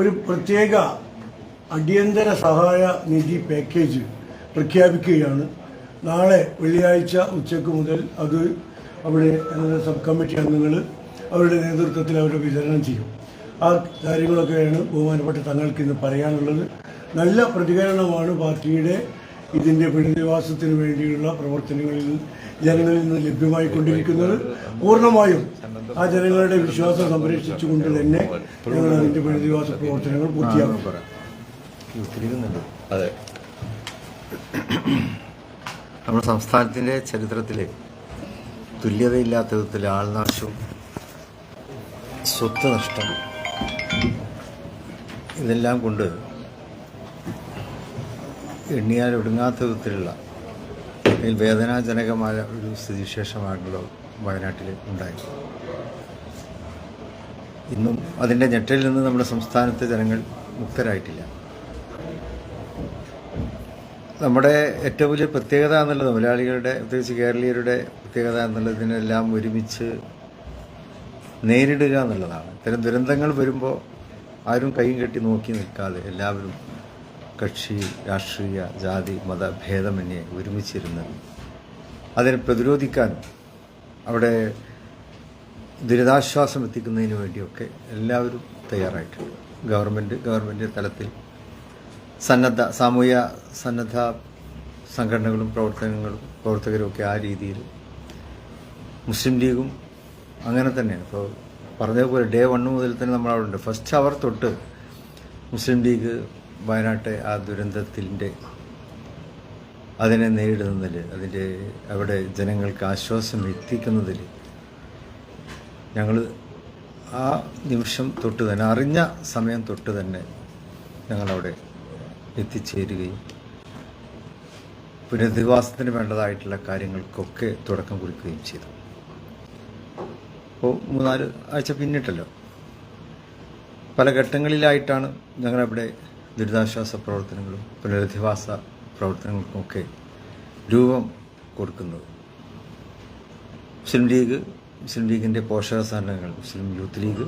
ഒരു പ്രത്യേക അടിയന്തര സഹായ നിധി പാക്കേജ് പ്രഖ്യാപിക്കുകയാണ്. നാളെ വെള്ളിയാഴ്ച ഉച്ചയ്ക്ക് മുതൽ അത് അവിടെ സബ് കമ്മിറ്റി അംഗങ്ങൾ അവരുടെ നേതൃത്വത്തിൽ അവർ വിതരണം ചെയ്യും. ആ കാര്യങ്ങളൊക്കെയാണ് ബഹുമാനപ്പെട്ട തങ്ങൾക്ക് ഇന്ന് പറയാനുള്ളത്. നല്ല പ്രതികരണമാണ് പാർട്ടിയുടെ ഇതിന്റെ പുനരധിവാസത്തിന് വേണ്ടിയുള്ള പ്രവർത്തനങ്ങളിൽ ജനങ്ങളിൽ നിന്ന് ലഭ്യമായിക്കൊണ്ടിരിക്കുന്നത് പൂർണമായും ആ ജനങ്ങളുടെ വിശ്വാസം സംരക്ഷിച്ചുകൊണ്ട് തന്നെ ഞങ്ങൾ അതിന്റെ പുനരധിവാസ പ്രവർത്തനങ്ങൾ പൂർത്തിയാക്കും. അതെ. നമ്മുടെ സംസ്ഥാനത്തിന്റെ ചരിത്രത്തിൽ തുല്യതയില്ലാത്ത വിധത്തിൽ ആൾനാശവും സ്വത്ത് നഷ്ടം ഇതെല്ലാം കൊണ്ട് എണ്ണിയാൽ ഒടുങ്ങാത്ത വിധത്തിലുള്ള അല്ലെങ്കിൽ വേദനാജനകമായ ഒരു സ്ഥിതിവിശേഷമാണല്ലോ വയനാട്ടിൽ ഉണ്ടായത് ഇന്നും അതിന്റെ ഞെട്ടലിൽ നിന്ന് നമ്മുടെ സംസ്ഥാനത്തെ ജനങ്ങൾ മുക്തരായിട്ടില്ല. നമ്മുടെ ഏറ്റവും വലിയ പ്രത്യേകത എന്നുള്ളത് മലയാളികളുടെ പ്രത്യേകിച്ച് കേരളീയരുടെ പ്രത്യേകത എന്നുള്ളതിനെല്ലാം ഒരുമിച്ച് നേരിടുക എന്നുള്ളതാണ്. ഇത്തരം ദുരന്തങ്ങൾ വരുമ്പോൾ ആരും കൈയും കെട്ടി നോക്കി നിൽക്കാതെ എല്ലാവരും കക്ഷി രാഷ്ട്രീയ ജാതി മത ഭേദമന്യേ ഒരുമിച്ചിരുന്ന് അതിനെ പ്രതിരോധിക്കാൻ അവിടെ ദുരിതാശ്വാസം എത്തിക്കുന്നതിന് വേണ്ടിയൊക്കെ എല്ലാവരും തയ്യാറായിട്ടുണ്ട്. ഗവൺമെന്റ് ഗവൺമെന്റ് തലത്തിൽ സന്നദ്ധ സാമൂഹ്യ സന്നദ്ധ സംഘടനകളും പ്രവർത്തനങ്ങളും പ്രവർത്തകരും ഒക്കെ ആ രീതിയിൽ മുസ്ലിം ലീഗും അങ്ങനെ തന്നെ ഇപ്പോൾ പറഞ്ഞതുപോലെ ഡേ വൺ മുതൽ തന്നെ നമ്മൾ അവിടെ ഉണ്ട്. ഫസ്റ്റ് അവർ തൊട്ട് മുസ്ലിം ലീഗ് വയനാട്ടെ ആ ദുരന്തത്തിന്റെ അതിനെ നേരിടുന്നതിൽ അതിന്റെ അവിടെ ജനങ്ങൾക്ക് ആശ്വാസം എത്തിക്കുന്നതിൽ ഞങ്ങൾ ആ നിമിഷം തൊട്ട് തന്നെ അറിഞ്ഞ സമയം തൊട്ട് തന്നെ ഞങ്ങളവിടെ എത്തിച്ചേരുകയും പുനരധിവാസത്തിന് വേണ്ടതായിട്ടുള്ള കാര്യങ്ങൾക്കൊക്കെ തുടക്കം കുറിക്കുകയും ചെയ്തു. അപ്പോൾ മൂന്നാൽ ആഴ്ച പിന്നിട്ടല്ലോ. പല ഘട്ടങ്ങളിലായിട്ടാണ് ഞങ്ങളവിടെ ദുരിതാശ്വാസ പ്രവർത്തനങ്ങളും പുനരധിവാസ പ്രവർത്തനങ്ങൾക്കുമൊക്കെ രൂപം കൊടുക്കുന്നത്. മുസ്ലിം ലീഗ് മുസ്ലിം ലീഗിന്റെ പോഷക സംഘടനകൾ മുസ്ലിം യൂത്ത് ലീഗ്.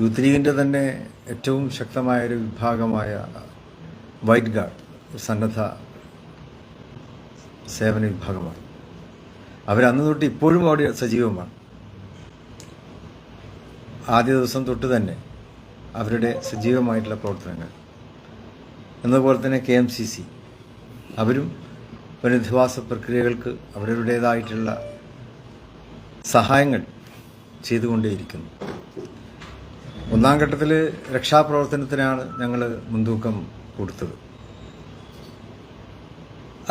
യൂത്ത് ലീഗിന്റെ തന്നെ ഏറ്റവും ശക്തമായ ഒരു വിഭാഗമായ വൈറ്റ് ഗാർഡ് സന്നദ്ധ സേവന വിഭാഗമാണ്. അവരന്ന് തൊട്ട് ഇപ്പോഴും അവിടെ സജീവമാണ്. ആദ്യ ദിവസം തൊട്ട് തന്നെ അവരുടെ സജീവമായിട്ടുള്ള പ്രവർത്തനങ്ങൾ. എന്നതുപോലെ തന്നെ കെ എം സി സി. അവരും പുനരധിവാസ പ്രക്രിയകൾക്ക് അവരുടേതായിട്ടുള്ള സഹായങ്ങൾ ചെയ്തുകൊണ്ടേയിരിക്കുന്നു. ഒന്നാം ഘട്ടത്തിൽ രക്ഷാപ്രവർത്തനത്തിനാണ് ഞങ്ങൾ മുൻതൂക്കം കൊടുത്തത്.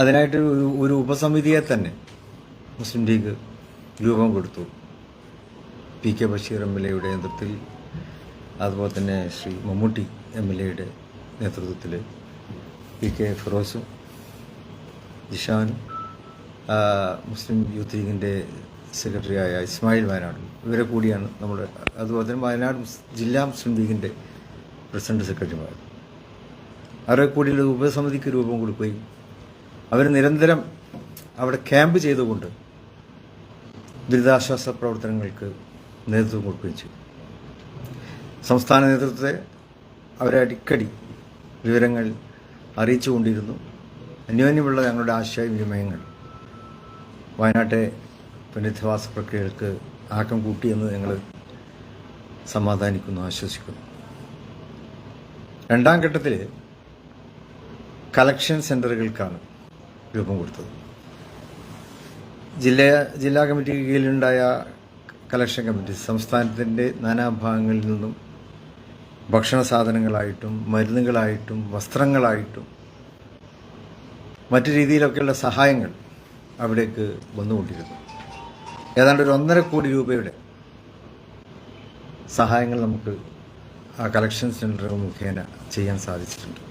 അതിനായിട്ട് ഒരു ഉപസമിതിയെ തന്നെ മുസ്ലിം ലീഗ് രൂപം കൊടുത്തു. P K Basheer M L എയുടെ നേതൃത്വത്തിൽ അതുപോലെ തന്നെ ശ്രീ മമ്മൂട്ടി എം എൽ എയുടെ നേതൃത്വത്തിൽ പി കെ ഫിറോസും ജിഷാനും മുസ്ലിം യൂത്ത് ലീഗിന്റെ സെക്രട്ടറിയായ ഇസ്മായിൽ വയനാടും. ഇവരെ കൂടിയാണ് നമ്മുടെ അതുപോലെ തന്നെ വയനാട് ജില്ലാ മുസ്ലിം ലീഗിന്റെ പ്രസിഡന്റ് സെക്രട്ടറിമാർ അവരെ കൂടിയുള്ള ഉപസമിതിക്ക് രൂപം കൊടുക്കുകയും അവർ നിരന്തരം അവിടെ ക്യാമ്പ് ചെയ്തുകൊണ്ട് ദുരിതാശ്വാസ പ്രവർത്തനങ്ങൾക്ക് നേതൃത്വം കൊടുക്കുകയും ചെയ്തു. സംസ്ഥാന നേതൃത്വത്തെ അവരെ അടിക്കടി വിവരങ്ങൾ അറിയിച്ചുകൊണ്ടിരുന്നു. അന്യോന്യമുള്ള ഞങ്ങളുടെ ആശയവിനിമയങ്ങൾ വയനാട്ടെ പുനരധിവാസ പ്രക്രിയകൾക്ക് ആക്കം കൂട്ടിയെന്ന് ഞങ്ങൾ സമാധാനിക്കുന്നു ആശ്വസിക്കുന്നു. രണ്ടാം ഘട്ടത്തിൽ കളക്ഷൻ സെന്ററുകൾക്കാണ് രൂപം കൊടുത്തത്. ജില്ല ജില്ലാ കമ്മിറ്റിക്ക് കീഴിലുണ്ടായ കളക്ഷൻ കമ്മിറ്റി സംസ്ഥാനത്തിന്റെ നാനാഭാഗങ്ങളിൽ നിന്നും ഭക്ഷണ സാധനങ്ങളായിട്ടും മരുന്നുകളായിട്ടും വസ്ത്രങ്ങളായിട്ടും മറ്റു രീതിയിലൊക്കെയുള്ള സഹായങ്ങൾ അവിടേക്ക് വന്നുകൊണ്ടിരുന്നു. ഏതാണ്ട് ഒരു ഒന്നര കോടി രൂപയുടെ സഹായങ്ങൾ നമുക്ക് ആ കളക്ഷൻ സെന്റർ മുഖേന ചെയ്യാൻ സാധിച്ചിട്ടുണ്ട്.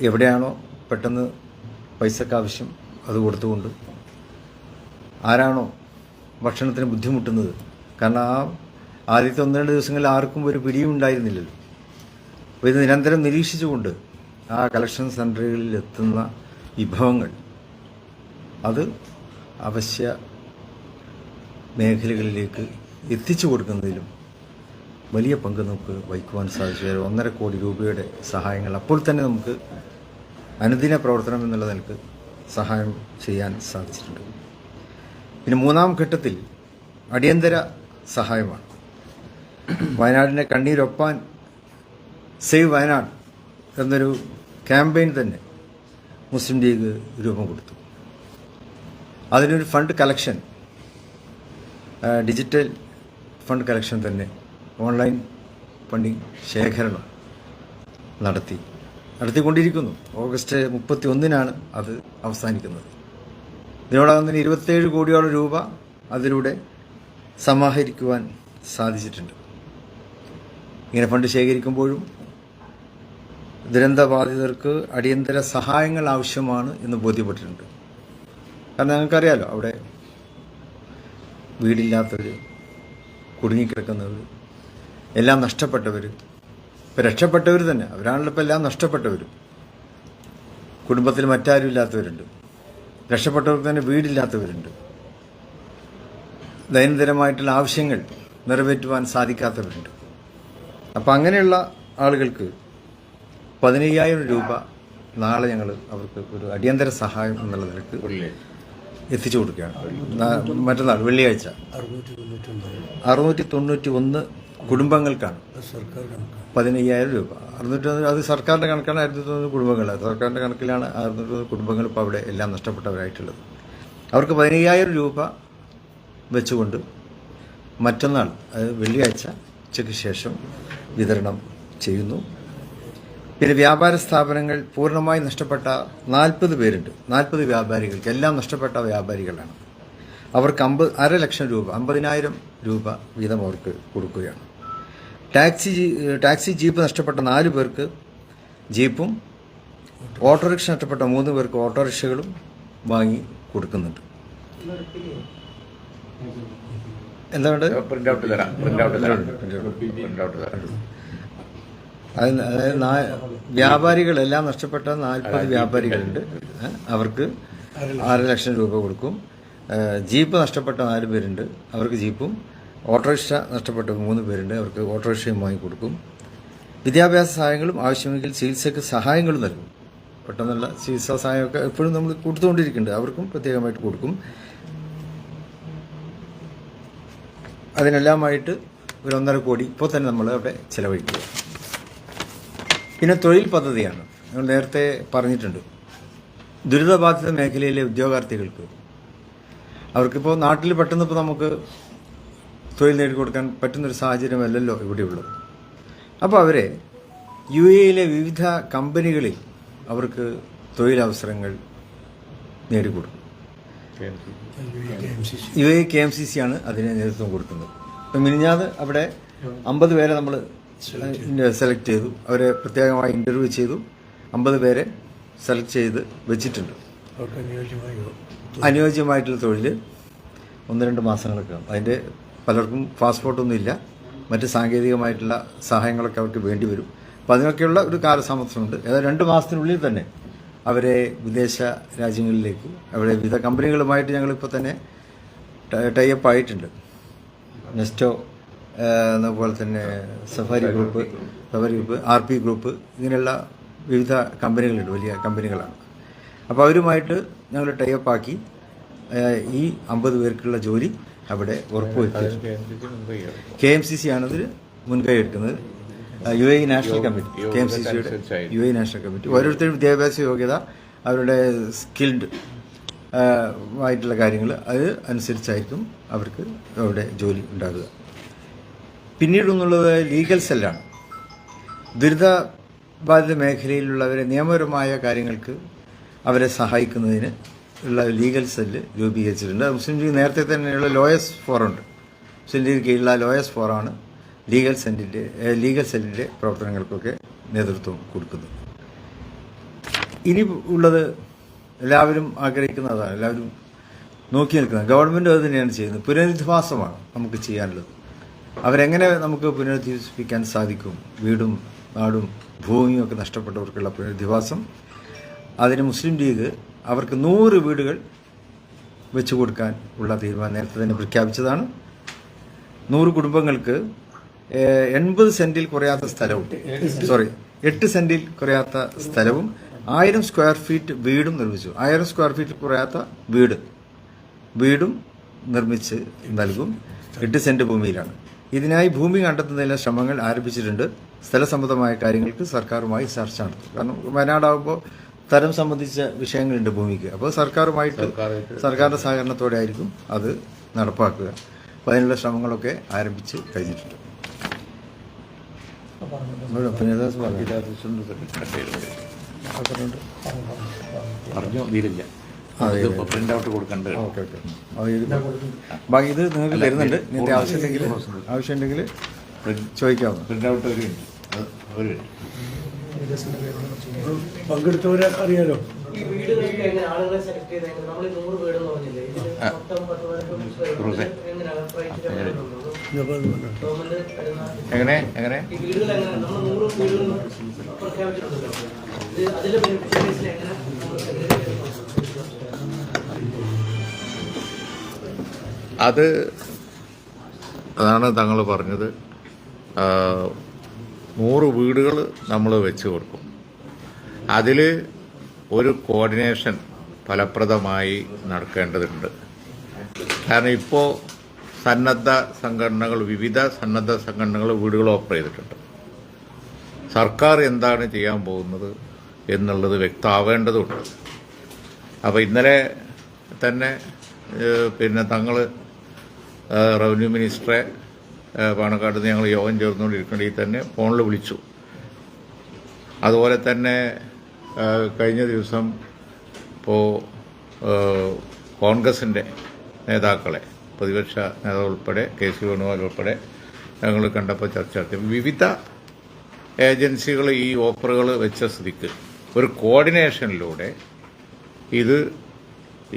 എവിടെയാണോ പെട്ടെന്ന് പൈസക്ക് ആവശ്യം അത് കൊടുത്തുകൊണ്ട് ആരാണോ ഭക്ഷണത്തിന് ബുദ്ധിമുട്ടുന്നത്? കാരണം ആ ആദ്യത്തെ ഒന്ന് രണ്ട് ദിവസങ്ങളിൽ ആർക്കും ഒരു പിടിയും ഉണ്ടായിരുന്നില്ലല്ലോ. അപ്പോൾ ഇത് നിരന്തരം നിരീക്ഷിച്ചുകൊണ്ട് ആ കളക്ഷൻ സെന്ററുകളിൽ എത്തുന്ന വിഭവങ്ങൾ അത് അവശ്യ മേഖലകളിലേക്ക് എത്തിച്ചു കൊടുക്കുന്നതിലും വലിയ പങ്ക് നമുക്ക് വഹിക്കുവാൻ സാധിച്ചു ഒന്നര കോടി രൂപയുടെ സഹായങ്ങൾ അപ്പോൾ തന്നെ നമുക്ക് അനുദിന പ്രവർത്തനം എന്നുള്ള നിലയ്ക്ക് സഹായം ചെയ്യാൻ സാധിച്ചിട്ടുണ്ട്. പിന്നെ മൂന്നാം ഘട്ടത്തിൽ അടിയന്തര സഹായമാണ്. വയനാടിനെ കണ്ണീരൊപ്പാൻ സേവ് വയനാട് എന്നൊരു ക്യാമ്പയിൻ തന്നെ മുസ്ലിം ലീഗ് രൂപം കൊടുത്തു. അതിനൊരു fund collection digital fund collection തന്നെ ഓൺലൈൻ ഫണ്ടിങ് ശേഖരണം നടത്തി. നടത്തിക്കൊണ്ടിരിക്കുന്നു. ഓഗസ്റ്റ് മുപ്പത്തി ഒന്നിനാണ് അത് അവസാനിക്കുന്നത്. ഇതിനോടകം തന്നെ ഇരുപത്തേഴ് കോടിയോളം രൂപ അതിലൂടെ സമാഹരിക്കുവാൻ സാധിച്ചിട്ടുണ്ട്. ഇങ്ങനെ ഫണ്ട് ശേഖരിക്കുമ്പോഴും ദുരന്തബാധിതർക്ക് അടിയന്തര സഹായങ്ങൾ ആവശ്യമാണ് എന്ന് ബോധ്യപ്പെട്ടിട്ടുണ്ട്. കാരണം ഞങ്ങൾക്കറിയാലോ അവിടെ വീടില്ലാത്തവർ കുടുങ്ങിക്കിടക്കുന്നവർ എല്ലാം നഷ്ടപ്പെട്ടവർ ഇപ്പം രക്ഷപ്പെട്ടവർ തന്നെ അവരാണല്ലോ ഇപ്പം എല്ലാം നഷ്ടപ്പെട്ടവർ കുടുംബത്തിൽ മറ്റാരും ഇല്ലാത്തവരുണ്ട് രക്ഷപ്പെട്ടവർക്ക് തന്നെ വീടില്ലാത്തവരുണ്ട്. ദൈനംദിനമായിട്ടുള്ള ആവശ്യങ്ങൾ നിറവേറ്റുവാൻ സാധിക്കാത്തവരുണ്ട്. അപ്പം അങ്ങനെയുള്ള ആളുകൾക്ക് പതിനയ്യായിരം രൂപ നാളെ ഞങ്ങൾ അവർക്ക് ഒരു അടിയന്തര സഹായം എന്നുള്ള നിലയ്ക്ക് എത്തിച്ചു കൊടുക്കുകയാണ്. മറ്റന്നാൾ വെള്ളിയാഴ്ച. അറുന്നൂറ്റി തൊണ്ണൂറ്റി ഒന്ന് കുടുംബങ്ങൾക്കാണ് പതിനയ്യായിരം രൂപ. അറുന്നൂറ്റി ഒന്ന് അത് സർക്കാരിന്റെ കണക്കാണ് ആയിരത്തി തൊണ്ണൂറ് കുടുംബങ്ങൾ. സർക്കാരിന്റെ കണക്കിലാണ് അറുന്നൂറ്റി ഒന്ന് കുടുംബങ്ങൾ ഇപ്പോൾ അവിടെ എല്ലാം നഷ്ടപ്പെട്ടവരായിട്ടുള്ളത്. അവർക്ക് പതിനയ്യായിരം രൂപ വെച്ചുകൊണ്ട് മറ്റന്നാൾ വെള്ളിയാഴ്ച ഉച്ചയ്ക്ക് ശേഷം വിതരണം ചെയ്യുന്നു. പിന്നെ വ്യാപാര സ്ഥാപനങ്ങൾ പൂർണമായി നഷ്ടപ്പെട്ട നാൽപ്പത് പേരുണ്ട്. നാൽപ്പത് വ്യാപാരികൾക്ക് എല്ലാം നഷ്ടപ്പെട്ട വ്യാപാരികളാണ്. അവർക്ക് അമ്പത് അര ലക്ഷം രൂപ അമ്പതിനായിരം രൂപ വീതം അവർക്ക് കൊടുക്കുകയാണ്. ടാക്സി ടാക്സി ജീപ്പ് നഷ്ടപ്പെട്ട നാല് പേർക്ക് ജീപ്പും ഓട്ടോറിക്ഷ നഷ്ടപ്പെട്ട മൂന്ന് പേർക്ക് ഓട്ടോറിക്ഷകളും വാങ്ങി കൊടുക്കുന്നുണ്ട്. എന്താ വേണ്ടത്? പ്രിന്റ് ഔട്ട് തരാം. പ്രിന്റ് ഔട്ട് തരാം. പ്രിന്റ് ഔട്ട് തരാം. വ്യാപാരികളെല്ലാം നഷ്ടപ്പെട്ട നാൽപ്പത് വ്യാപാരികളുണ്ട്. അവർക്ക് ആറ് ലക്ഷം. രൂപ കൊടുക്കും. ജീപ്പ് നഷ്ടപ്പെട്ട നാല് പേരുണ്ട്. അവർക്ക് ജീപ്പും ഓട്ടോറിക്ഷ നഷ്ടപ്പെട്ട മൂന്ന് പേരുണ്ട്. അവർക്ക് ഓട്ടോറിക്ഷയും വാങ്ങി കൊടുക്കും. വിദ്യാഭ്യാസ സഹായങ്ങളും ആവശ്യമെങ്കിൽ ചികിത്സയ്ക്ക് സഹായങ്ങളും നൽകും. പെട്ടെന്നുള്ള ചികിത്സാ സഹായമൊക്കെ എപ്പോഴും നമ്മൾ കൊടുത്തുകൊണ്ടിരിക്കുന്നുണ്ട്. അവർക്കും പ്രത്യേകമായിട്ട് കൊടുക്കും. അതിനെല്ലാമായിട്ട് ഒരു ഒന്നര കോടി ഇപ്പോൾ തന്നെ നമ്മൾ അവിടെ ചിലവഴിക്കുക. പിന്നെ തൊഴിൽ പദ്ധതിയാണ്. നമ്മൾ നേരത്തെ പറഞ്ഞിട്ടുണ്ട്. ദുരിതബാധിത മേഖലയിലെ ഉദ്യോഗാർത്ഥികൾക്ക്. അവർക്കിപ്പോൾ നാട്ടിൽ പെട്ടെന്ന് ഇപ്പോൾ നമുക്ക് തൊഴിൽ നേടിക്കൊടുക്കാൻ പറ്റുന്നൊരു സാഹചര്യമല്ലല്ലോ ഇവിടെയുള്ളത്. അപ്പോൾ അവരെ യു എയിലെ വിവിധ കമ്പനികളിൽ അവർക്ക് തൊഴിലവസരങ്ങൾ നേടിക്കൊടുക്കും. U A K M C C ആണ് അതിനെ നേതൃത്വം കൊടുക്കുന്നത്. ഇപ്പം മിനിഞ്ഞാത് അവിടെ അമ്പത് പേരെ നമ്മൾ സെലക്ട് ചെയ്തു. അവരെ പ്രത്യേകമായി ഇന്റർവ്യൂ ചെയ്തു. അമ്പത് പേരെ സെലക്ട് ചെയ്ത് വെച്ചിട്ടുണ്ട്. അനുയോജ്യമായിട്ടുള്ള തൊഴിൽ ഒന്ന് രണ്ട് മാസങ്ങളൊക്കെ അതിന്റെ പലർക്കും പാസ്പോർട്ടൊന്നും ഇല്ല. മറ്റ് സാങ്കേതികമായിട്ടുള്ള സഹായങ്ങളൊക്കെ അവർക്ക് വേണ്ടി വരും. അപ്പം അതിനൊക്കെയുള്ള ഒരു കാലതാമസമുണ്ട്. ഏതായാലും രണ്ട് മാസത്തിനുള്ളിൽ തന്നെ അവരെ വിദേശ രാജ്യങ്ങളിലേക്ക് അവിടെ വിവിധ കമ്പനികളുമായിട്ട് ഞങ്ങളിപ്പോൾ തന്നെ ടൈ അപ്പ് ആയിട്ടുണ്ട്. നെസ്റ്റോ അതുപോലെ തന്നെ Safari group Safari group R P group ഇങ്ങനെയുള്ള വിവിധ കമ്പനികളുണ്ട് വലിയ കമ്പനികളാണ്. അപ്പോൾ അവരുമായിട്ട് ഞങ്ങൾ ടൈപ്പ് ആക്കി ഈ അമ്പത് പേർക്കുള്ള ജോലി അവിടെ ഉറപ്പുവരുത്തി. കെ എം സി സി ആണ് ഇതിൽ മുൻകൈ എടുക്കുന്നത്. U A national committee K M C സിയുടെ യു എ നാഷണൽ കമ്മിറ്റി. ഓരോരുത്തരും വിദ്യാഭ്യാസ യോഗ്യത അവരുടെ സ്കിൽഡ് ആയിട്ടുള്ള കാര്യങ്ങൾ അത് അനുസരിച്ചായിരിക്കും അവർക്ക് അവിടെ ജോലി ഉണ്ടാകുക. പിന്നീടൊന്നുള്ളത് ലീഗൽ സെല്ലാണ്. ദുരിത ബാധിത മേഖലയിലുള്ളവരെ നിയമപരമായ കാര്യങ്ങൾക്ക് അവരെ സഹായിക്കുന്നതിന് ഉള്ള ലീഗൽ സെല്ല് രൂപീകരിച്ചിട്ടുണ്ട്. മുസ്ലിം ലീഗ് നേരത്തെ തന്നെയുള്ള ലോയസ് ഫോറുണ്ട് മുസ്ലിം ലീഗ് കീഴിലുള്ള ലോയസ് ഫോറാണ് ലീഗൽ സെല്ലിന്റെ ലീഗൽ സെല്ലിന്റെ പ്രവർത്തനങ്ങൾക്കൊക്കെ നേതൃത്വം കൊടുക്കുന്നത്. ഇനി ഉള്ളത് എല്ലാവരും ആഗ്രഹിക്കുന്നതാണ് എല്ലാവരും നോക്കി നിൽക്കുന്നത്. ഗവൺമെന്റ് അത് തന്നെയാണ് ചെയ്യുന്നത്. പുനരധിവാസമാണ് നമുക്ക് ചെയ്യാനുള്ളത്. അവരെങ്ങനെ നമുക്ക് പുനരധിവസിപ്പിക്കാൻ സാധിക്കും? വീടും നാടും ഭൂമിയും ഒക്കെ നഷ്ടപ്പെട്ടവർക്കുള്ള പുനരധിവാസം. അതിന് മുസ്ലിം ലീഗ് അവർക്ക് നൂറ് വീടുകൾ വെച്ചു കൊടുക്കാൻ ഉള്ള തീരുമാനം നേരത്തെ തന്നെ പ്രഖ്യാപിച്ചതാണ്. നൂറ് കുടുംബങ്ങൾക്ക് എൺപത് സെന്റിൽ കുറയാത്ത സ്ഥലവും സോറി എട്ട് സെന്റിൽ കുറയാത്ത സ്ഥലവും ആയിരം സ്ക്വയർ ഫീറ്റ് വീടും നിർമ്മിച്ചു. ആയിരം സ്ക്വയർ ഫീറ്റ് കുറയാത്ത വീട്. വീടും നിർമ്മിച്ച് നൽകും. എട്ട് സെന്റ് ഭൂമിയിലാണ്. ഇതിനായി ഭൂമി കണ്ടെത്തുന്നതിനുള്ള ശ്രമങ്ങൾ ആരംഭിച്ചിട്ടുണ്ട് സ്ഥലസംബന്ധമായ കാര്യങ്ങൾക്ക് സർക്കാരുമായി ചർച്ച നടത്തും കാരണം വയനാടാകുമ്പോൾ തരം സംബന്ധിച്ച വിഷയങ്ങളുണ്ട് ഭൂമിക്ക് അപ്പോൾ സർക്കാരുമായിട്ട് സർക്കാരിന്റെ സഹകരണത്തോടെ ആയിരിക്കും അത് നടപ്പാക്കുക അപ്പോൾ അതിനുള്ള ശ്രമങ്ങളൊക്കെ ആരംഭിച്ച് കഴിഞ്ഞിട്ടുണ്ട്? പറഞ്ഞു തീരില്ല അതെ, പ്രിന്റ് പ്രിന്റ് ഔട്ട് കൊടുക്കേണ്ടത് ഓക്കെ ഓക്കെ. ബാക്കി ഇത് നിങ്ങൾക്ക് തരുന്നുണ്ട്. ഇതിന്റെ ആവശ്യമുണ്ടെങ്കിൽ ആവശ്യമുണ്ടെങ്കിൽ ചോദിക്കാവുന്ന. പ്രിന്റ് ഔട്ട് ഒരു ഒരു പങ്കെടുത്തവരെ അറിയാലോ? എങ്ങനെ ആളുകളെ സെലക്ട് അത് അതാണ് തങ്ങൾ പറഞ്ഞത്. നൂറ് വീടുകൾ നമ്മൾ വെച്ച് കൊടുക്കും. അതിൽ ഒരു കോർഡിനേഷൻ ഫലപ്രദമായി നടക്കേണ്ടതുണ്ട്. കാരണം ഇപ്പോൾ സന്നദ്ധ സംഘടനകൾ വിവിധ സന്നദ്ധ സംഘടനകൾ വീടുകൾ ഓഫർ ചെയ്തിട്ടുണ്ട്. സർക്കാർ എന്താണ് ചെയ്യാൻ പോകുന്നത് എന്നുള്ളത് വ്യക്തമാവേണ്ടതുണ്ട്. അപ്പോൾ ഇന്നലെ തന്നെ പിന്നെ തങ്ങൾ റവന്യൂ മിനിസ്റ്ററെ പാണക്കാട്ട് പാണക്കാട് നിന്ന് ഞങ്ങൾ യോഗം ചേർന്നുകൊണ്ടിരിക്കേണ്ടി തന്നെ ഫോണിൽ വിളിച്ചു. അതുപോലെ തന്നെ കഴിഞ്ഞ ദിവസം ഇപ്പോൾ കോൺഗ്രസിന്റെ നേതാക്കളെ പ്രതിപക്ഷ നേതാവ് ഉൾപ്പെടെ കെ സി വേണുഗോപാൽ ഉൾപ്പെടെ ഞങ്ങൾ കണ്ടപ്പോൾ ചർച്ച നടത്തി. വിവിധ ഏജൻസികൾ ഈ ഓഫറുകൾ വെച്ച സ്ഥിതിക്ക് ഒരു കോർഡിനേഷനിലൂടെ ഇത്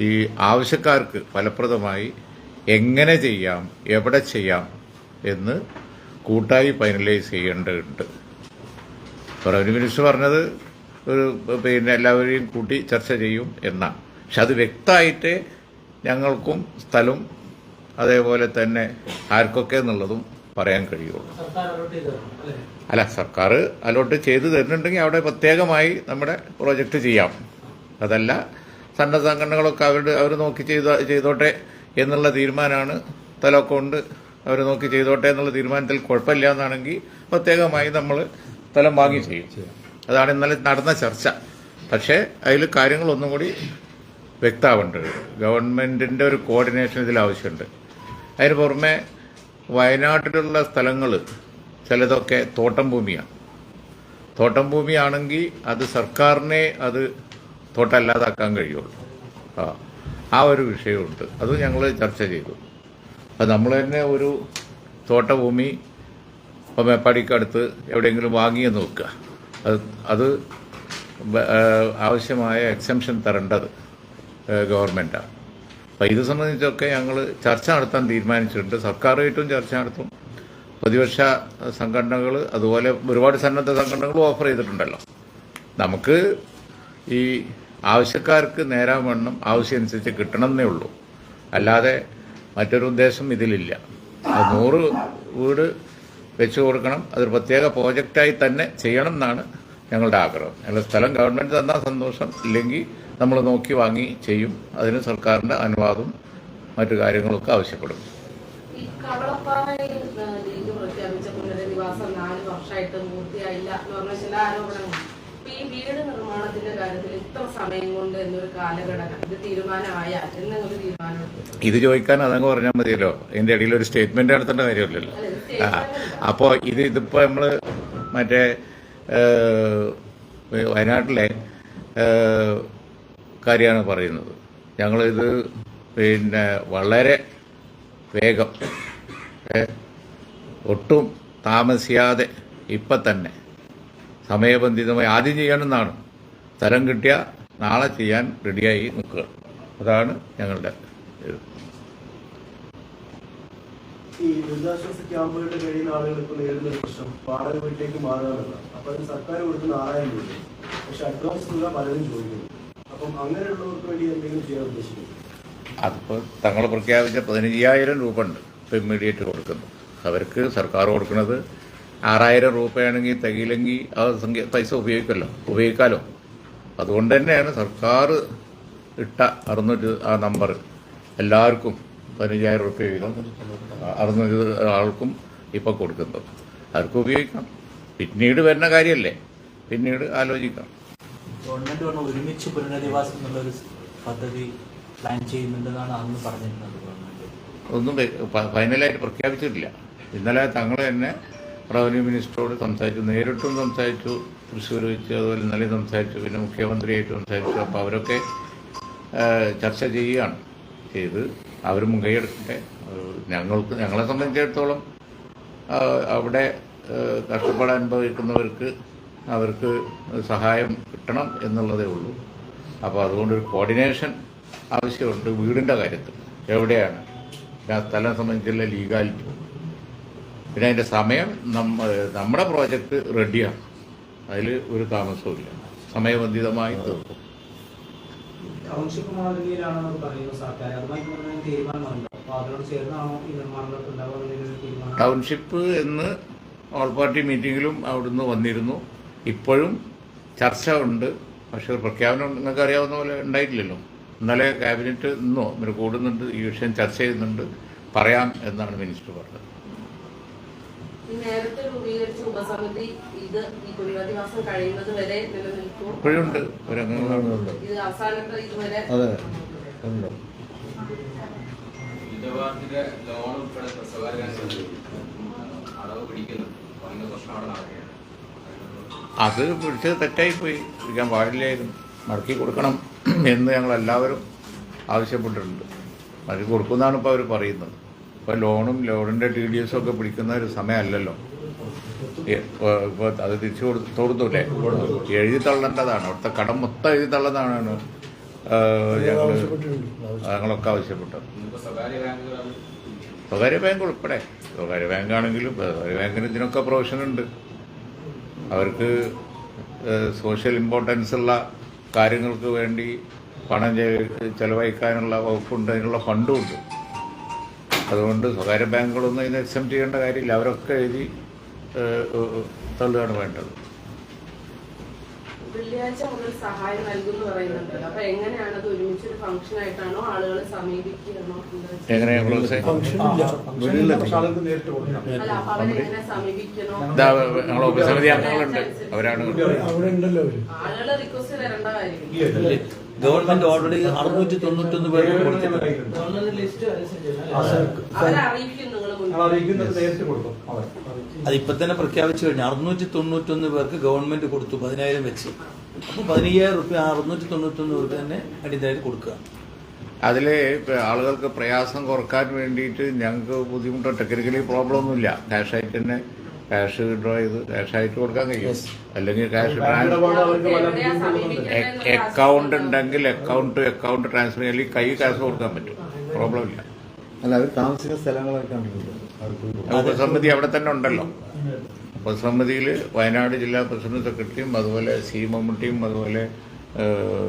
ഈ ആവശ്യക്കാർക്ക് ഫലപ്രദമായി എങ്ങനെ ചെയ്യാം എവിടെ ചെയ്യാം എന്ന് കൂട്ടായി ഫൈനലൈസ് ചെയ്യേണ്ടതുണ്ട്. റവന്യൂ മിനിസ്റ്റർ പറഞ്ഞത് ഒരു പിന്നെ എല്ലാവരെയും കൂട്ടി ചർച്ച ചെയ്യും എന്നാണ്. പക്ഷെ അത് വ്യക്തമായിട്ട് ഞങ്ങൾക്കും സ്ഥലം അതേപോലെ തന്നെ ആർക്കൊക്കെ എന്നുള്ളതും പറയാൻ കഴിയുള്ളൂ. അല്ലേ സർക്കാർ അലോട്ട് ചെയ്തു തരുന്നുണ്ടെങ്കിൽ അവിടെ പ്രത്യേകമായി നമ്മുടെ പ്രോജക്റ്റ് ചെയ്യാം. അതല്ല സന്നദ്ധ സംഘടനകളൊക്കെ അവരുടെ അവർ നോക്കി ചെയ്ത ചെയ്തോട്ടെ എന്നുള്ള തീരുമാനമാണ് തലക്കൊണ്ട് കൊണ്ട് അവർ നോക്കി ചെയ്തോട്ടെ എന്നുള്ള തീരുമാനത്തിൽ കുഴപ്പമില്ല എന്നാണെങ്കിൽ പ്രത്യേകമായി നമ്മൾ സ്ഥലം വാങ്ങി ചെയ്യും. അതാണ് ഇന്നലെ നടന്ന ചർച്ച. പക്ഷേ അതിൽ കാര്യങ്ങളൊന്നും കൂടി വ്യക്തമാവേണ്ടത് ഗവൺമെന്റിന്റെ ഒരു കോർഡിനേഷൻ ഇതിൽ ആവശ്യമുണ്ട്. അതിന് പുറമെ വയനാട്ടിലുള്ള സ്ഥലങ്ങൾ ചിലതൊക്കെ തോട്ടം ഭൂമിയാണ്. തോട്ടം ഭൂമിയാണെങ്കിൽ അത് സർക്കാരിനെ അത് തോട്ടല്ലാതാക്കാൻ കഴിയുള്ളൂ. ആ. ആ ഒരു വിഷയമുണ്ട്. അത് ഞങ്ങൾ ചർച്ച ചെയ്തു. അത് നമ്മൾ തന്നെ ഒരു തോട്ടഭൂമി മേപ്പാടിക്കടുത്ത് എവിടെയെങ്കിലും വാങ്ങിയെന്ന് നോക്കുക. അത് അത് ആവശ്യമായ എക്സംഷൻ തരേണ്ടത് ഗവൺമെന്റാണ് അപ്പം ഇത് സംബന്ധിച്ചൊക്കെ ഞങ്ങൾ ചർച്ച നടത്താൻ തീരുമാനിച്ചിട്ടുണ്ട്. സർക്കാരുമായിട്ടും ചർച്ച നടത്തും. പ്രതിപക്ഷ സംഘടനകൾ അതുപോലെ ഒരുപാട് സന്നദ്ധ സംഘടനകളും ഓഫർ ചെയ്തിട്ടുണ്ടല്ലോ. നമുക്ക് ഈ ആവശ്യക്കാർക്ക് നേരാൻ വണ്ണം ആവശ്യമനുസരിച്ച് കിട്ടണമെന്നേ ഉള്ളൂ. അല്ലാതെ മറ്റൊരു ഉദ്ദേശം ഇതിലില്ല. അത് നൂറ് വീട് വെച്ചു കൊടുക്കണം. അതൊരു പ്രത്യേക പ്രോജക്റ്റായി തന്നെ ചെയ്യണം എന്നാണ് ഞങ്ങളുടെ ആഗ്രഹം. ഞങ്ങളുടെ സ്ഥലം ഗവൺമെന്റ് തന്നാൽ സന്തോഷം. ഇല്ലെങ്കിൽ നമ്മൾ നോക്കി വാങ്ങി ചെയ്യും. അതിന് സർക്കാരിന്റെ അനുവാദവും മറ്റു കാര്യങ്ങളൊക്കെ ആവശ്യപ്പെടും. പ്രഖ്യാപിച്ച പുനരധിവാസം നാല് വർഷമായിട്ട് പൂർത്തിയായില്ല എന്ന് പറഞ്ഞ ചില ആരോപണങ്ങൾ അപ്പൊ ഈ വീട് നിർമ്മാണത്തിന്റെ കാര്യത്തിൽ ഇത്ര സമയം കൊണ്ട് എന്നൊരു കാലഘടന ഇത് തീരുമാനമായാൽ എന്നൊരു തീരുമാനം ഇത് ചോദിക്കാൻ അതങ്ങ് പറഞ്ഞാൽ മതിയല്ലോ. ഇതിന്റെ ഇടയിൽ ഒരു സ്റ്റേറ്റ്മെന്റ് നടത്തേണ്ട കാര്യമില്ലല്ലോ. ആ അപ്പോൾ ഇത് ഇതിപ്പോ നമ്മൾ മറ്റേ വയനാട്ടിലെ കാര്യമാണ് പറയുന്നത്. ഞങ്ങളിത് പിന്നെ വളരെ വേഗം ഒട്ടും താമസിയാതെ ഇപ്പം തന്നെ സമയബന്ധിതമായി ആദ്യം ചെയ്യണമെന്നാണ് സ്ഥലം കിട്ടിയ നാളെ ചെയ്യാൻ റെഡിയായി നിൽക്കുക. അതാണ് ഞങ്ങളുടെ ഇത്. ഈ ദുരിതാശ്വാസ ക്യാമ്പുകളിൽ കഴിയുന്ന ആളുകൾ ഇപ്പോൾ നേരിടുന്ന ഒരു പ്രശ്നം വാടക വീട്ടിലേക്ക് മാറുക എന്നുള്ളതാണ് അപ്പൊ അത് സർക്കാർ കൊടുക്കുന്ന ആറായിരം രൂപ. പക്ഷെ അഡ്വാൻസ് തുക പലരും ചോദിക്കുന്നു. അപ്പം അങ്ങനെയുള്ളവർക്ക് വേണ്ടി എന്തെങ്കിലും ചെയ്യാൻ ഉദ്ദേശിക്കുന്നു? അതിപ്പോൾ തങ്ങൾ പ്രഖ്യാപിച്ച പതിനഞ്ചായിരം രൂപ ഉണ്ട്. ഇപ്പം ഇമ്മീഡിയറ്റ് കൊടുക്കുന്നു. അവർക്ക് സർക്കാർ കൊടുക്കുന്നത് ആറായിരം രൂപയാണെങ്കിൽ തികയില്ലെങ്കിൽ ആ സംഖ്യ പൈസ ഉപയോഗിക്കല്ലോ ഉപയോഗിക്കാമല്ലോ അതുകൊണ്ട് തന്നെയാണ് സർക്കാർ ഇട്ട അറുന്നൂറ്റി ആ നമ്പർ. എല്ലാവർക്കും പതിനഞ്ചായിരം രൂപ വീതം അറുന്നൂറ്റി ആൾക്കും ഇപ്പം കൊടുക്കുന്നത്. അവർക്ക് ഉപയോഗിക്കാം. പിന്നീട് വരുന്ന കാര്യമല്ലേ. പിന്നീട് ആലോചിക്കാം. ഗവൺമെന്റ് പറഞ്ഞ ഒരുമിച്ച് പുനരധിവാസം പദ്ധതി പ്ലാൻ ചെയ്യുന്നുണ്ടെന്നാണ് അന്ന് പറഞ്ഞിരുന്നത് ഗവൺമെന്റ്. ഒന്നും ഫൈനലായിട്ട് പ്രഖ്യാപിച്ചിട്ടില്ല. ഇന്നലെ തങ്ങൾ തന്നെ റവന്യൂ മിനിസ്റ്ററോട് സംസാരിച്ചു നേരിട്ടും സംസാരിച്ചു തൃശ്ശൂർ വെച്ച് അതുപോലെ ഇന്നലെ സംസാരിച്ചു പിന്നെ മുഖ്യമന്ത്രിയായിട്ട് സംസാരിച്ചു. അപ്പോൾ അവരൊക്കെ ചർച്ച ചെയ്യുകയാണ് ചെയ്ത്. അവർ അത് ഞങ്ങൾക്ക് ഞങ്ങളെ സംബന്ധിച്ചിടത്തോളം അവിടെ കഷ്ടപ്പാട് അനുഭവിക്കുന്നവർക്ക് അവർക്ക് സഹായം കിട്ടണം എന്നുള്ളതേ ഉള്ളൂ. അപ്പോൾ അതുകൊണ്ടൊരു കോർഡിനേഷൻ ആവശ്യമുണ്ട് വീടിന്റെ കാര്യത്തിൽ. എവിടെയാണ്? ആ സ്ഥലം സംബന്ധിച്ചുള്ള ലീഗാലിറ്റി. പിന്നെ അതിന്റെ സമയം നമ്മ നമ്മുടെ പ്രോജക്റ്റ് റെഡിയാണ് അതിൽ ഒരു താമസവും സമയബന്ധിതമായി തീർക്കും. ടൗൺഷിപ്പ് സർക്കാർ. അതുമായി ബന്ധപ്പെട്ട തീരുമാനമുണ്ടോ അപ്പൊ അതിനോട് ചേർന്നാണോ ഈ നിർമ്മാണങ്ങളൊക്കെ ഉണ്ടാവുക ടൗൺഷിപ്പ് എന്ന് ഓൾ പാർട്ടി മീറ്റിങ്ങിലും അവിടുന്ന് വന്നിരുന്നു. ഇപ്പോഴും ചർച്ച ഉണ്ട് പക്ഷെ പ്രഖ്യാപനം നിങ്ങൾക്ക് അറിയാവുന്ന പോലെ ഉണ്ടായിട്ടില്ലല്ലോ. ഇന്നലെ ക്യാബിനറ്റ് ഇന്നോ ഇവർ കൂടുന്നുണ്ട് ഈ വിഷയം ചർച്ച ചെയ്യുന്നുണ്ട്. പറയാം എന്നാണ് മിനിസ്റ്റർ പറഞ്ഞത്. നേരത്തെ രൂപീകരിച്ച ഉപസമിതി ഇത് ഈ പുനരധിവാസം കഴിയുന്നത് വരെ നിലനിൽക്കും. ഇപ്പോഴുണ്ട്. ഒരംഗങ്ങളുണ്ട് ഇത് അവസാനത്തെ ഇതുവരെ അതെ. ഉണ്ട്. ലോൺ ഉൾപ്പെടെ അടവ് പിടിക്കുന്നു. അത് പിടിച്ചത് തെറ്റായിപ്പോയി. പിടിക്കാൻ പാടില്ലായിരുന്നു. മടക്കി കൊടുക്കണം എന്ന് ഞങ്ങൾ എല്ലാവരും ആവശ്യപ്പെട്ടിട്ടുണ്ട്. മടക്കി കൊടുക്കുമെന്നാണ് ഇപ്പോൾ അവർ പറയുന്നത്. ഇപ്പോൾ ലോണും ലോണിന്റെ ടി ഡി എസും ഒക്കെ പിടിക്കുന്ന ഒരു സമയമല്ലല്ലോ. ഇപ്പോൾ അത് തിരിച്ചു കൊടുത്തു കൊടുത്തൂല്ലേ എഴുതി തള്ളേണ്ടതാണ്. അവിടുത്തെ കടം മൊത്തം എഴുതി തള്ളതാണ് ഞങ്ങളൊക്കെ ആവശ്യപ്പെട്ടത് സ്വകാര്യ ബാങ്ക് ഉൾപ്പെടെ. സ്വകാര്യ ബാങ്കാണെങ്കിലും സ്വകാര്യ ബാങ്കിന് ഇതിനൊക്കെ പ്രൊവിഷൻ ഉണ്ട്. അവർക്ക് സോഷ്യൽ ഇമ്പോർട്ടൻസ് ഉള്ള കാര്യങ്ങൾക്ക് വേണ്ടി പണം ചെലവഴിക്കാനുള്ള വകുപ്പുണ്ട്. അതിനുള്ള ഫണ്ടും ഉണ്ട്. അതുകൊണ്ട് സ്വകാര്യ ബാങ്കുകളൊന്നും ഇതിനെ എക്സെപ്റ്റ് ചെയ്യേണ്ട കാര്യമില്ല. അവരൊക്കെ എഴുതി തള്ളുകയാണ് വേണ്ടത്. വെള്ളിയാഴ്ച മുതൽ സഹായം നൽകുമെന്ന് പറയുന്നുണ്ട് അപ്പൊ എങ്ങനെയാണ് അത് ഫംഗ്ഷൻ ആയിട്ടാണോ ആളുകളെ സമീപിക്കുകയാണോ സമീപിക്കണോ? അവരാണ് ആളുകളെ റിക്വസ്റ്റ് തരേണ്ട കാര്യം ഗവൺമെന്റ് ഓൾറെഡി അറുന്നൂറ്റി തൊണ്ണൂറ്റൊന്ന് പേർക്ക് കൊടുത്തിട്ടുണ്ട്. അത് ഇപ്പൊ തന്നെ പ്രഖ്യാപിച്ചു കഴിഞ്ഞു. അറുന്നൂറ്റി തൊണ്ണൂറ്റൊന്ന് പേർക്ക് ഗവൺമെന്റ് കൊടുത്തു പതിനായിരം വെച്ച്. അപ്പൊ പതിനയ്യായിരം റുപ്യ അറുന്നൂറ്റി തൊണ്ണൂറ്റൊന്ന് പേർക്ക് തന്നെ അടിയന്തരമായിട്ട് കൊടുക്കുക. അതിലെ ആളുകൾക്ക് പ്രയാസം കുറയ്ക്കാൻ വേണ്ടിയിട്ട് ഞങ്ങൾക്ക് ബുദ്ധിമുട്ടോ ടെക്നിക്കലി പ്രോബ്ലം ഒന്നുമില്ല. ക്യാഷായിട്ട് തന്നെ ക്യാഷ് വിഡ്രോ ചെയ്ത് ക്യാഷ് ആയിട്ട് കൊടുക്കാൻ കഴിയും. അല്ലെങ്കിൽ ക്യാഷ് അക്കൗണ്ട് ഉണ്ടെങ്കിൽ അക്കൗണ്ട് ടു അക്കൗണ്ട് ട്രാൻസ്ഫർ ചെയ്യാൻ അല്ലെങ്കിൽ കൈ ക്യാഷ് കൊടുക്കാൻ പറ്റും. പ്രോബ്ലം ഇല്ല. അല്ല അവർ താമസിക്കുന്ന സ്ഥലങ്ങളൊക്കെ ഉപസമിതി അവിടെ തന്നെ ഉണ്ടല്ലോ. ഉപസമിതിയിൽ വയനാട് ജില്ലാ പ്രസിഡന്റ് സെക്രട്ടറിയും അതുപോലെ സി മമ്മൂട്ടിയും അതുപോലെ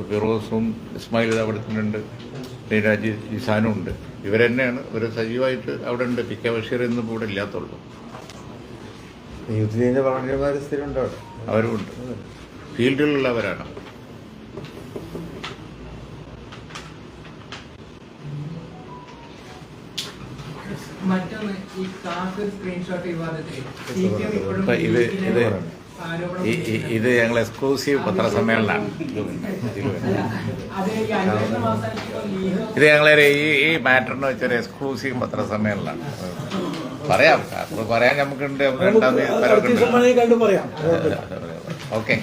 ഫിറോസും ഇസ്മായിൽ അവിടെ തന്നെ ഉണ്ട്. രാജി ജിസാനും ഉണ്ട്. ഇവരെന്നെയാണ്. ഇവർ സജീവമായിട്ട് അവിടെ ഉണ്ട്. പി കെ ബഷീർ എന്നും ഇവിടെ ഇല്ലാത്തുള്ളൂ. യൂത്ത് ലീഗിന്റെ വളണ്ടിയർമാർ സ്ഥിരം ഉണ്ടോ അവരുമുണ്ട്. ഫീൽഡിലുള്ളവരാണ്. മറ്റൊന്ന് ഈ സ്ക്രീൻഷോട്ട് വിവാദത്തിൽ ഇത് ഇത് ഈ- ഈ- ഇത് ഞങ്ങൾ എക്സ്ക്ലൂസീവ് പത്രസമ്മേളനമാണ്. ഇത് ഞങ്ങളെ ഈ ഈ മാറ്ററിന് വെച്ചൊരു എക്സ്ക്ലൂസീവ് പത്രസമ്മേളനമാണ്. പറയാം. അപ്പോൾ പറയാൻ നമുക്കുണ്ട്. നമുക്ക് രണ്ടാം തീയതി ഓക്കെ.